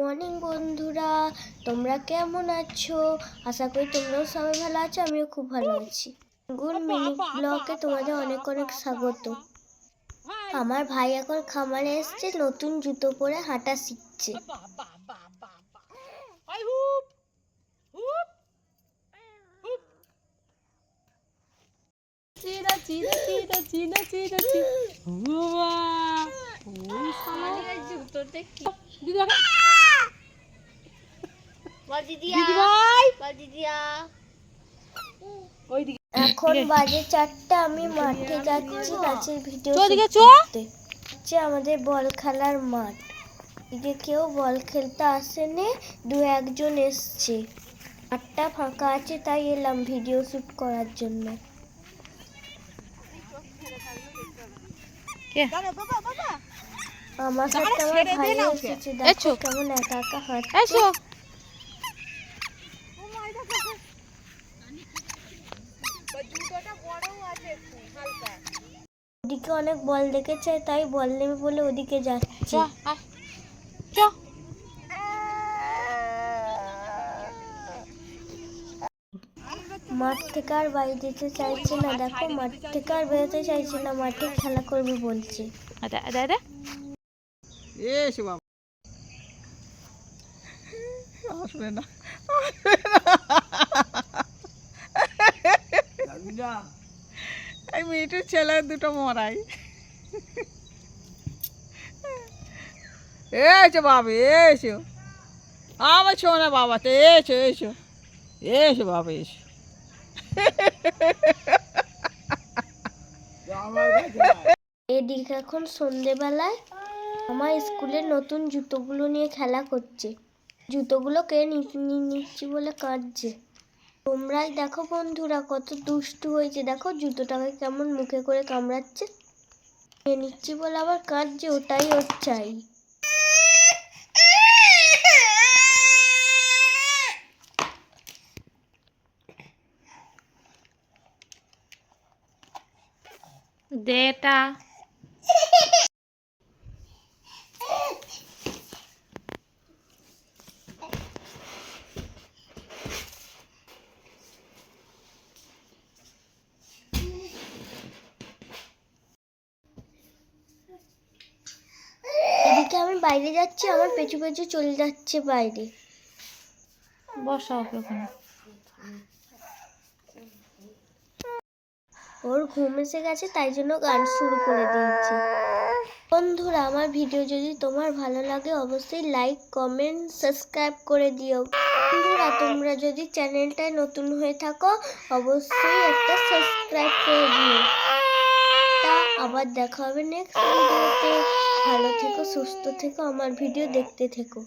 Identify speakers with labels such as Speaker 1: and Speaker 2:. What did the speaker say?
Speaker 1: Morning বন্ধুরা। তোমরা কেমন আছো? আশা করি তোমরাও সবাই ভালো আছো আমিও খুব ভালো আছি। গুড মিনি ব্লকে তোমাদের অনেক অনেক স্বাগত। আমার ভাই এখন খামারে এসছে নতুন জুতো পরে হাঁটা শিখছে। এখন বাজে চারটা আমি মাঠে যাচ্ছি নাচের ভিডিও। হচ্ছে আমাদের বল খেলার মাঠ। এদিকে কেউ বল খেলতে আসেনি দু একজন এসছে। মাঠটা ফাঁকা আছে তাই এলাম ভিডিও শুট করার জন্য। আমার সাথে আমার ভাই এসেছে দেখো কেমন একা একা হাঁটছে। ওদিকে অনেক বল দেখেছে তাই বল নেবে বলে ওদিকে যাচ্ছে। মাঠ থেকে আর বাড়ি যেতে চাইছে না। দেখো মাঠ থেকে আর বেরোতে চাইছে না। মাঠে খেলা করবে বলছে।
Speaker 2: আসবে না? এই মেয়েটির ছেলে, দুটো মরাই। এসো বাবা, এসো। আমার শোনা বাবা, তো এসো এসো। এসো বাবা, এসো।
Speaker 1: এদিকে এখন সন্ধেবেলায় আমার স্কুলের নতুন জুতোগুলো নিয়ে খেলা করছে। জুতোগুলো কে নিচ্ছি বলে কাঁদছে। তোমরাই দেখো বন্ধুরা কত দুষ্টু হয়েছে। দেখো জুতোটাকে কেমন মুখে করে কামড়াচ্ছে। নিচ্ছি বলে আবার কাঁদছে, ওটাই ওর চাই।
Speaker 3: দেটা
Speaker 1: এদিকে আমি বাইরে যাচ্ছি আমার পেছু পেছু চলে যাচ্ছে বাইরে।
Speaker 3: বসা ওখানে।
Speaker 1: ওর ঘুম এসে গেছে তাই জন্য গান শুরু করে দিয়েছি। বন্ধুরা আমার ভিডিও যদি তোমার ভালো লাগে অবশ্যই লাইক কমেন্ট সাবস্ক্রাইব করে দিও। বন্ধুরা তোমরা যদি চ্যানেলটায় নতুন হয়ে থাকো অবশ্যই একটা সাবস্ক্রাইব করে দিও। আবার দেখা হবে নেক্সট ভিডিওতে ভালো থেকো সুস্থ থেকো আমার ভিডিও দেখতে থেকো।